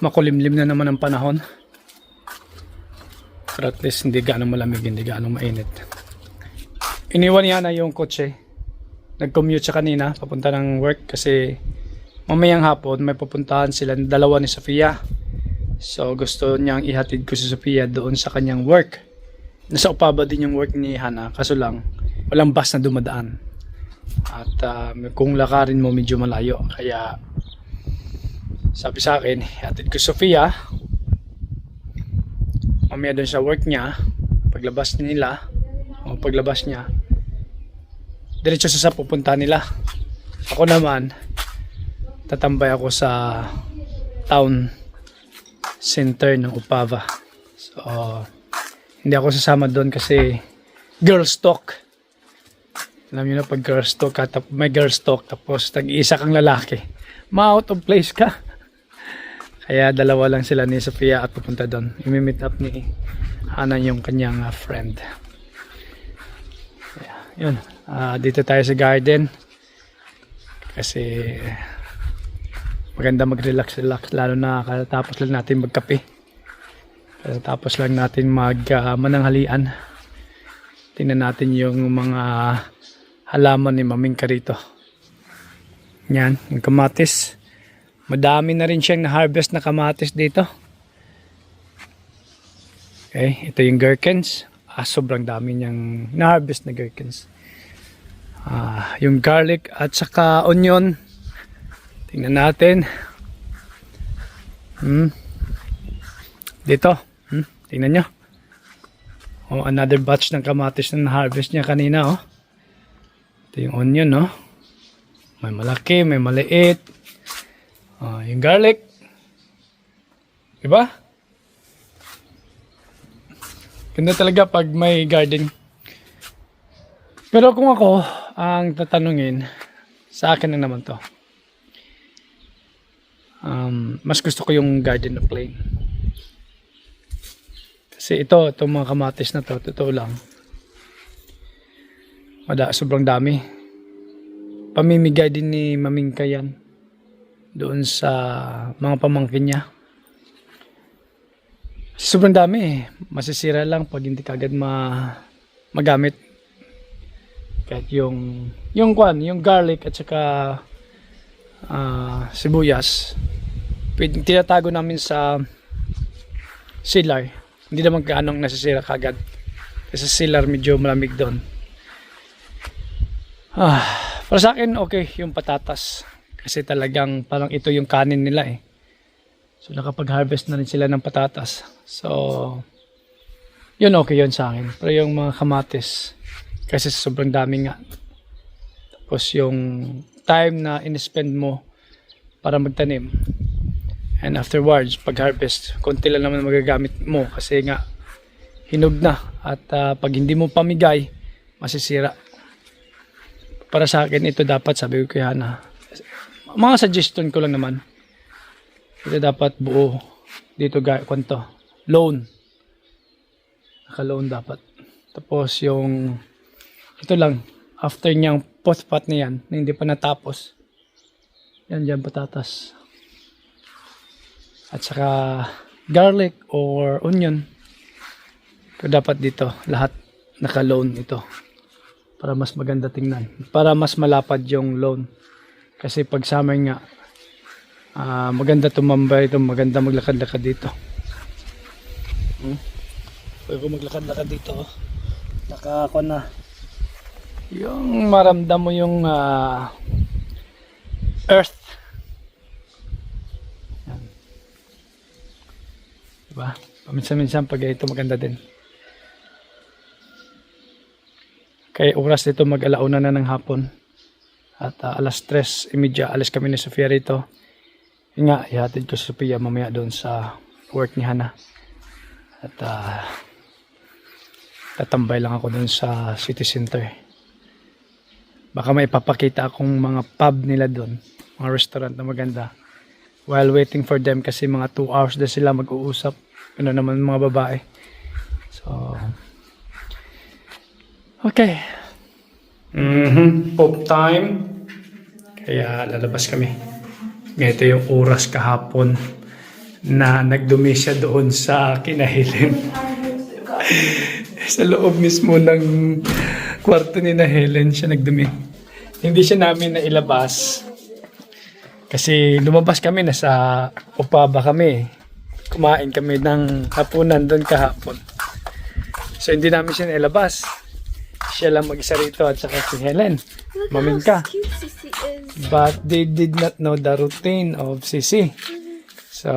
makulimlim na naman ang panahon. Pero at least hindi gaano malamig, hindi gaano mainit. Iniwan niya na yung kotse. Nag-commute siya kanina, papunta ng work kasi mamayang hapon may pupuntahan sila dalawa ni Sofia. So gusto niyang ihatid ko si Sofia doon sa kanyang work. Nasa Opaba din yung work ni Hana, kaso lang walang bus na dumadaan. At ah, kung lakarin mo medyo malayo, kaya sabi sa akin, hatid ko Sofia. Mamaya doon sa work niya, paglabas nila, o paglabas niya, diretso sa pupunta nila. Ako naman, tatambay ako sa town center ng Upava. So, hindi ako sasama doon kasi girls talk. Alam niyo na pag girls talk may girls talk tapos tag-isa kang lalaki. Ma-out of place ka. Kaya dalawa lang sila ni Sofia at pupunta doon. Imi-meet up ni Hana yung kanyang ah, friend. Yeah, yun. Ah, dito tayo sa garden. Kasi maganda mag-relax-relax lalo na katapos lang natin magkape. Katapos lang natin mag ah, mananghalian. Tingnan natin yung mga halaman ni Maming Karito. Yan, yung kamatis. Madami na rin siyang na-harvest na kamatis dito. Okay, ito yung gherkins. Ah, sobrang dami niyang na-harvest na gherkins. Ah, yung garlic at saka onion. Tingnan natin. Hmm. Dito. Hmm. Tingnan nyo. Oh, another batch ng kamatis na na-harvest niya kanina, oh. Ito yung onion, no? May malaki, may maliit. Yung garlic. Diba? Ganda talaga pag may garden. Pero kung ako, ang tatanungin, sa akin lang naman to. Um, mas gusto ko yung garden na plain. Kasi ito, itong mga kamatis na to, totoo lang. Mada, sobrang dami. Pamimigay din ni Mamingka yan. Doon sa mga pamangkin niya. Sobrang dami eh. Masisira lang pag hindi kagad ma magamit. Kahit yung yung kwan, yung garlic at saka ah, sibuyas. Tinatago namin sa silar. Hindi naman gaanong nasisira kagad. Kasi silar medyo malamig doon. Ah, para sa akin okay yung patatas. Kasi talagang parang ito yung kanin nila eh. So nakapag-harvest na rin sila ng patatas. So yun okay yun sa akin. Pero yung mga kamatis kasi sobrang dami nga. Tapos yung time na in-spend mo para magtanim. And afterwards, pag-harvest, konti lang naman magagamit mo kasi nga hinog na. At ah, pag hindi mo pamigay, masisira. Para sa akin, ito dapat, sabi ko kaya na, mga suggestion ko lang naman. Ito dapat buo. Dito, ga, kwanto, loan. Naka-loan dapat. Tapos yung, ito lang, after niyang pot-pot na yan, na hindi pa natapos, yan dyan patatas. At saka garlic or onion. Ito dapat dito, lahat naka-loan ito. Para mas maganda tingnan. Para mas malapad yung loan. Kasi pag summer nga, ah, maganda tumambay ito, maganda maglakad-lakad dito. Hmm? Pwede ko maglakad-lakad dito. oh. Nakakuha na. Yung maramdam mo yung ah, earth. Yan. Diba? Paminsan-minsan pag ito maganda din. Kaya oras dito mag-alauna na ng hapon. At ah, alas 3.30 alis kami ni Sofia rito. Yun nga, ihatid ko si Sofia mamaya doon sa work ni Hana. At ah, tatambay lang ako doon sa city center. Baka may papakita akong mga pub nila doon. Mga restaurant na maganda. While waiting for them kasi mga 2 hours na sila mag-uusap. Ano naman mga babae. So, okay. Mhm, pop time. Kaya lalabas kami. Ganito yung oras kahapon. na nagdumi siya doon sa kinahilin. sa loob mismo ng kwarto ni na Helen siya nagdumi. Hindi siya namin nailabas. Kasi lumabas kami, nasa Opaba kami. Kumain kami ng hapunan doon kahapon. So hindi namin siya nailabas. Siya lang mag-isa rito at saka si Helen. Cute Sissy is. But they did not know the routine of Sisi. So,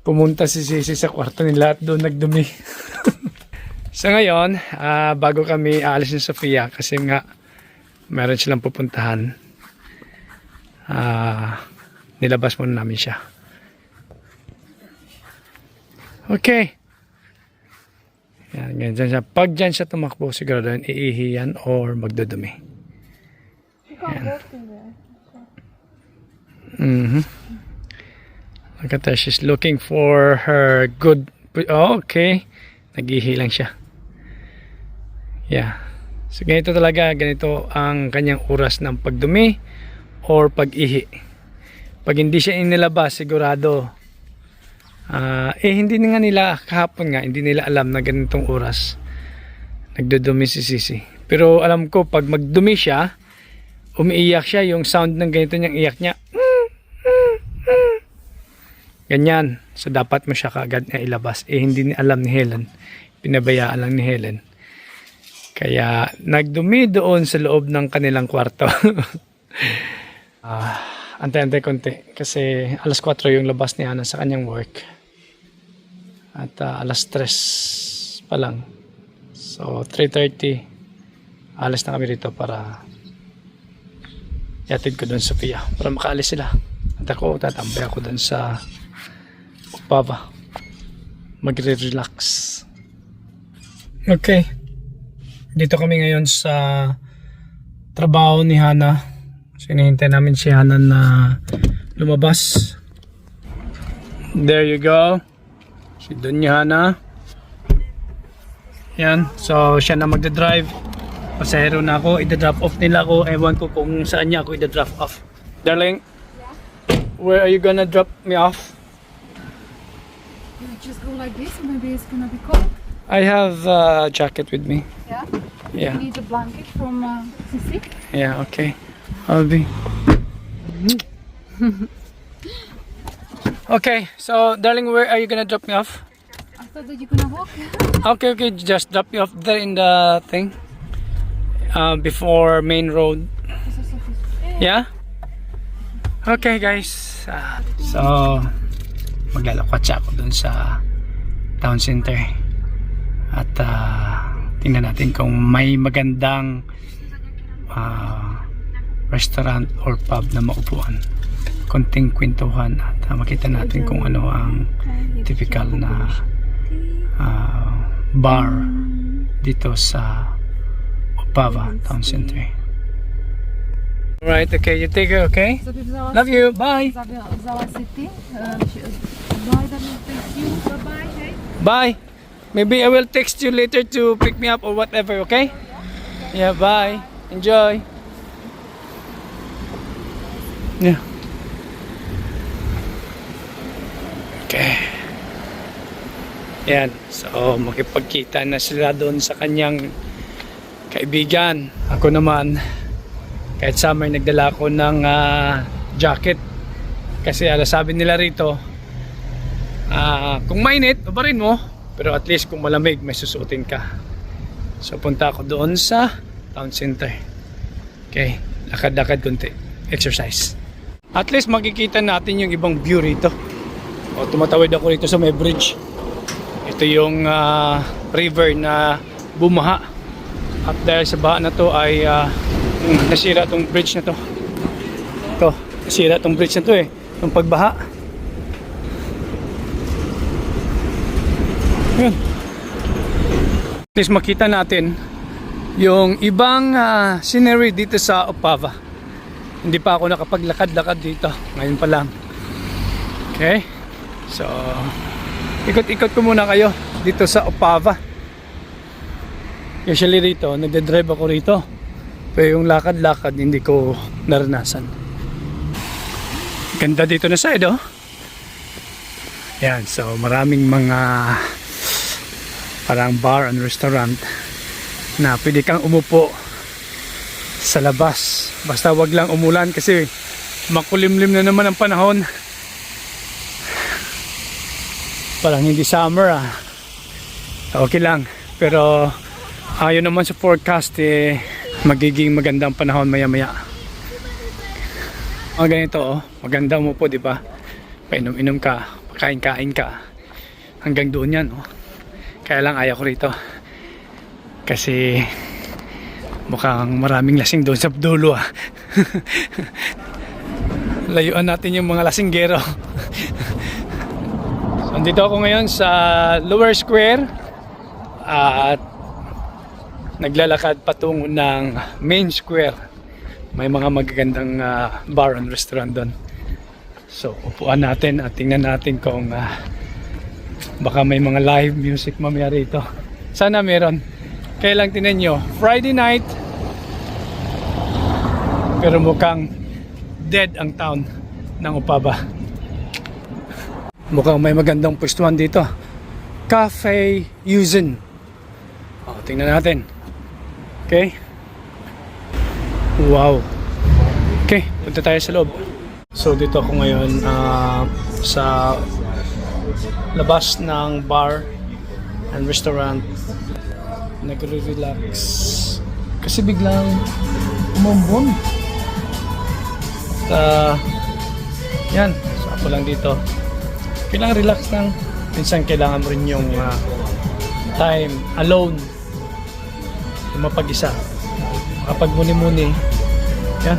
pumunta si Sisi sa kwarto nila at doon nagdumi. so ngayon, ah, bago kami aalis ni Sofia, kasi nga, meron silang pupuntahan, ah, nilabas muna namin siya. Okay. Yan, ganyan siya. Pag dyan siya tumakbo, siguro doon iihi yan or magdudumi. There. Mm-hmm. Look at her. She's looking for her good... Oh, okay. Naghihi lang siya. Yeah. So, ganito talaga. Ganito ang kanyang oras ng pagdumi or pag-ihi. Pag hindi siya inilabas, sigurado. Ah eh, hindi nga nila, kahapon nga, hindi nila alam na ganitong oras. Nagdudumi si Sisi. Pero alam ko, pag magdumi siya, umiiyak siya, yung sound ng ganito niyang iyak niya, Ganyan. So, dapat mo siya kaagad na ilabas. Eh, hindi ni alam ni Helen. Pinabayaan lang ni Helen. Kaya, nagdumi doon sa loob ng kanilang kwarto. Ah, antay-antay konti. Kasi, alas 4 yung labas ni Ana sa kanyang work. At ah, alas 3 pa lang. So, 3.30. Alas na kami rito para yatid ko doon sa Pia. Para makaalis sila. At ako, tatambay ako doon sa Papa. Magre-relax. Okay. Dito kami ngayon sa trabaho ni Hana. So, hinihintay namin si Hana na lumabas. There you go. Si Hana. Yan. So, siya na magdadrive. Pasahero na ako. Ida-drop off nila ako. Ewan ko kung saan niya ako ida-drop off. Darling, where are you gonna drop me off? You just go like this, maybe it's gonna be cold. I have a jacket with me. Yeah? Yeah, You need a blanket from uh, Sissy. yeah, okay. I'll be. okay, so darling, where are you gonna drop me off? I thought that you're gonna walk. Okay, okay, just drop me off there in the thing. Uh, before main road. Yeah? Okay, guys. Ah, so, maglalakwat siya ako dun sa town center. At ah, tingnan natin kung may magandang ah, restaurant or pub na maupuan. Konting kwentuhan at ah, makita natin kung ano ang typical na ah, bar dito sa Opava Town Center. Alright, okay, you take it, okay? Love you, bye! Uh. Bye! Maybe I will text you later to pick me up or whatever, okay? Yeah, bye. Enjoy. Yeah. Okay. Yan. So, makipagkita na sila doon sa kanyang kaibigan. Ako naman, kahit summer, nagdala ako ng ah, jacket. Kasi ala sabi nila rito, ah, kung mainit, babarin mo. Pero at least kung malamig, may susuotin ka. So, punta ako doon sa town center. Okay, lakad-lakad konti. Exercise. At least makikita natin yung ibang view rito. O, tumatawid ako rito sa may bridge. Ito yung ah, river na bumaha. At dahil sa baha na to ay mm, nasira tong bridge na to. Ito, nasira tong bridge na to eh. Yung pagbaha. Yun. At least makita natin yung ibang ah, scenery dito sa Opava. Hindi pa ako nakapaglakad-lakad dito. Ngayon pa lang. Okay? So, ikot-ikot ko muna kayo dito sa Opava. Usually rito, nagde-drive ako rito. Pero yung lakad-lakad, hindi ko naranasan. Ganda dito na side, oh. Yan, so maraming mga parang bar and restaurant na pwede kang umupo sa labas. Basta wag lang umulan kasi makulimlim na naman ang panahon. Parang hindi summer ah. Okay lang. Pero ayon naman sa forecast eh, magiging magandang panahon maya maya. Mga ganito oh, maganda mo po di ba? Painom-inom ka, pakain-kain ka. Hanggang doon yan oh. Kaya lang ayaw ko rito. Kasi mukhang maraming lasing doon sa dulo ah. Layuan natin yung mga lasinggero. so, andito ako ngayon sa Lower Square at naglalakad patungo ng Main Square. May mga magagandang ah, bar and restaurant doon. So, upuan natin at tingnan natin kung ah, baka may mga live music mamaya rito. Sana meron. Kaya lang tinan nyo, Friday night, pero mukhang dead ang town ng Upaba. Mukhang may magandang pwestuhan dito. Cafe Yuzen. O, tingnan natin. Okay? Wow. Okay, punta tayo sa loob. So dito ako ngayon ah, sa labas ng bar and restaurant. Nagre-relax. Kasi biglang umambon. Uh, yan, so ako lang dito. Kailangan relax lang. Minsan kailangan mo rin yung ah, time alone. Yung mapag-isa. Kapag muni-muni, yan.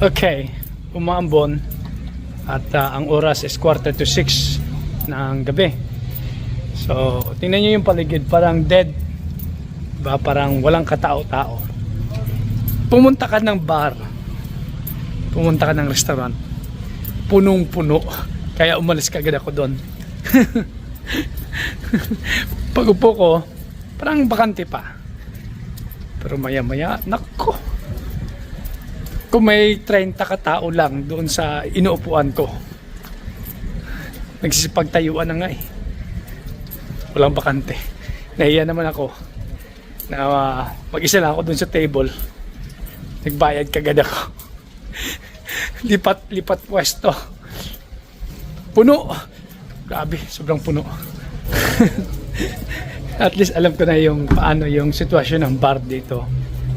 Okay, umaambon at ah, ang oras is quarter to 6 ng gabi. So, tingnan nyo yung paligid, parang dead. Diba? Parang walang katao-tao. Pumunta ka ng bar, pumunta ka ng restaurant, punong-puno. Kaya umalis ka agad ako doon. Pag upo ko, parang bakante pa. Pero maya-maya, nako. Kung may 30 katao lang doon sa inuupuan ko, nagsisipagtayuan na nga eh. Walang bakante. Nahiya naman ako na ah, mag-isa lang ako doon sa table. Nagbayad kagad ako. lipat, lipat pwesto. Puno. Grabe, sobrang puno. At least alam ko na yung paano yung sitwasyon ng bar dito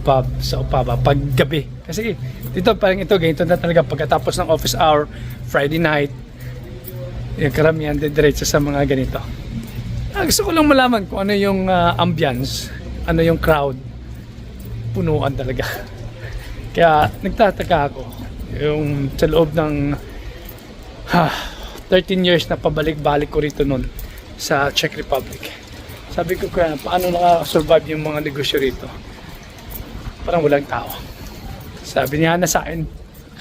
pub sa Opava pag gabi. Kasi dito parang ito, ganito na talaga pagkatapos ng office hour, Friday night, yung karamihan diretso sa mga ganito. Ah, gusto ko lang malaman kung ano yung ah, ambience, ano yung crowd. Punuan talaga. Kaya nagtataka ako yung sa loob ng ha, 13 years na pabalik-balik ko rito nun sa Czech Republic. Sabi ko kaya paano nakasurvive yung mga negosyo rito? Parang walang tao. Sabi niya na sa akin,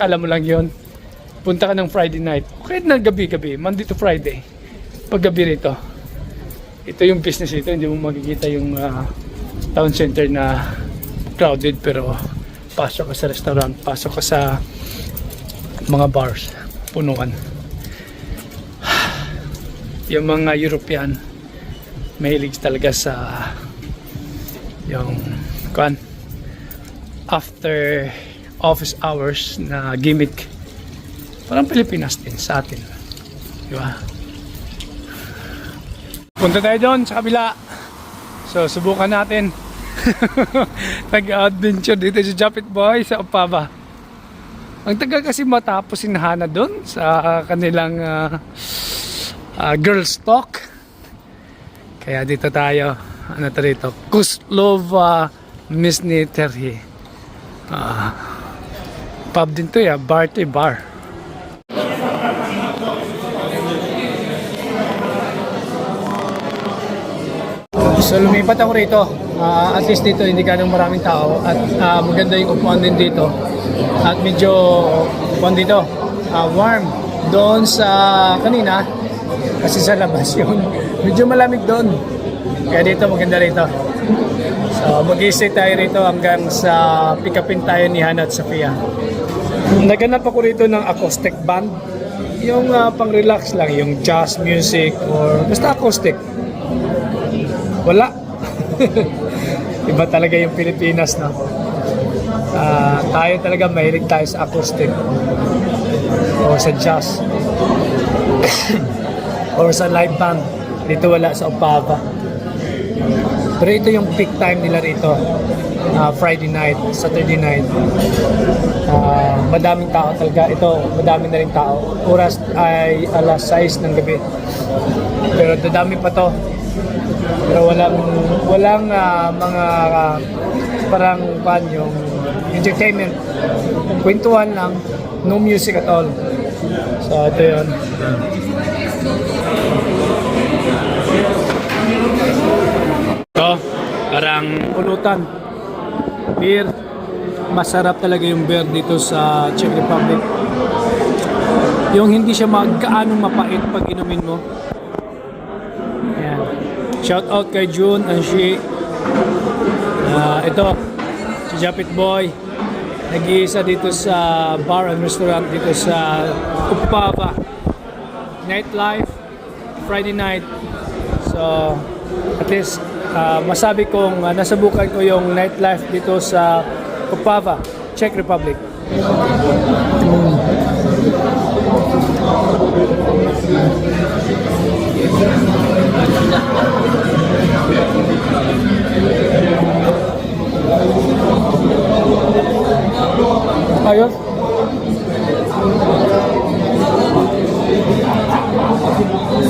kala mo lang yon punta ka ng Friday night. Kahit na gabi-gabi, Monday to Friday. Pag gabi rito, ito yung business ito, hindi mo makikita yung ah, town center na crowded pero pasok ka sa restaurant, pasok ka sa mga bars, punuan. Yung mga European, mahilig talaga sa yung kwan after office hours na gimmick. Parang Pilipinas din sa atin. Di ba? Punta tayo doon sa kabila so subukan natin. Nag-adventure dito sa Japit Boy sa Opava. Ang tagal kasi matapos sinahana doon sa kanilang ah, ah, girls talk. Kaya dito tayo. Ano to rito? Kuslova Misny Terhi Ah, pub din to ya, bar to eh, bar. So lumipat ako rito. Ah, at least dito hindi ganong maraming tao at ah, maganda yung upuan din dito. At medyo upuan dito. ah, warm. Doon sa kanina kasi sa labas yun. Medyo malamig doon. Kaya dito maganda rito. So mag-stay tayo rito hanggang sa pick upin tayo ni Hana at Sofia. Naganap ako rito ng acoustic band. Yung ah, pang-relax lang, yung jazz music or basta acoustic. Wala. Iba talaga yung Pilipinas, no? Ah, tayo talaga mahilig tayo sa acoustic or sa jazz or sa live band. Dito wala sa Opava. Pero ito yung peak time nila rito. Ah, Friday night, Saturday night. Ah, madaming tao talaga. Ito, madami na rin tao. Oras ay alas 6 ng gabi. Pero dadami pa to. Pero walang walang ah, mga ah, parang pan yung entertainment. Kwentuhan lang, no music at all. So ito yun. Ito, parang pulutan. Beer. Masarap talaga yung beer dito sa Czech Republic. Yung hindi siya magkaanong mapait pag inumin mo. Shout out kay June and she Ah, ito si Japit Boy. Nag-iisa dito sa bar and restaurant dito sa Upava. Nightlife Friday night. So at least ah, masabi kong ah, nasabukan ko yung nightlife dito sa Upava Czech Republic ayos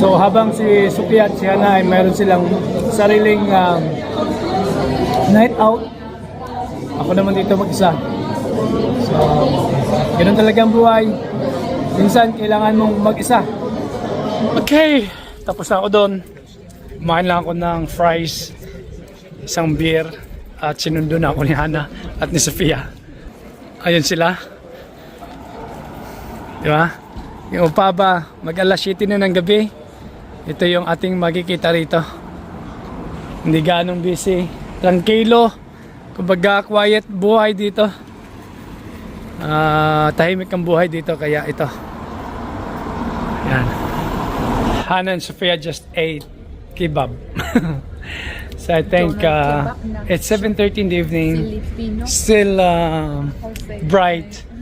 So habang si Sophia at si Hana ay mayroon silang sariling um, night out, ako naman dito mag-isa. So, ganun talaga ang buhay. Minsan, kailangan mong mag-isa. Okay, tapos na ako doon. Kumain lang ako ng fries, isang beer, at sinundo na ako ni Hana at ni Sophia. Ayun sila. Di ba? Yung Upaba, mag alas 7 na ng gabi. Ito yung ating makikita rito. Hindi ganong busy. Tranquilo. Kumbaga quiet buhay dito. Ah, tahimik ang buhay dito kaya ito. Hana and Sophia just ate kebab. so I think uh, it's 7.30 in the evening. Still uh, bright.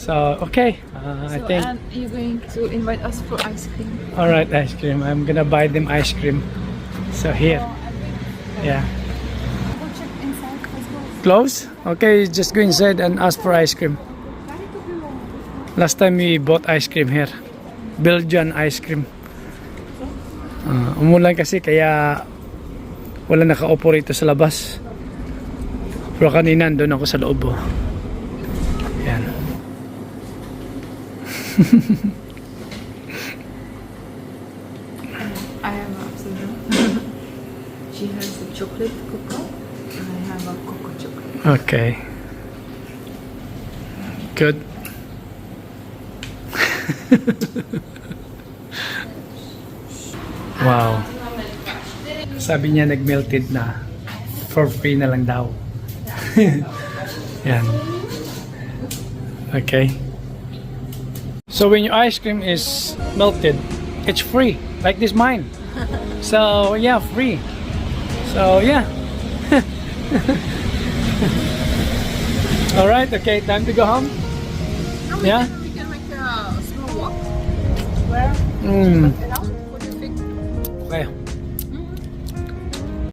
So, okay. Uh, I So, think and you're going to invite us for ice cream. All right, ice cream. I'm gonna buy them ice cream. So here, yeah. Go check inside. Close? Okay, just go inside and ask for ice cream. Last time we bought ice cream here, Belgian ice cream. Uh, umulan kasi kaya wala nakaupo rito sa labas. Pero kanina doon ako sa loob. Oh. Yan. I have absolute. she has a chocolate cocoa. And I have a cocoa chocolate. Okay. Good. wow. Sabi niya nag-melted na. For free na lang daw. Yan. Okay. So when your ice cream is melted, it's free. Like this mine. So yeah, free. So yeah. All right. Okay. Time to go home. Yeah. We can make a small walk. Where? Mm.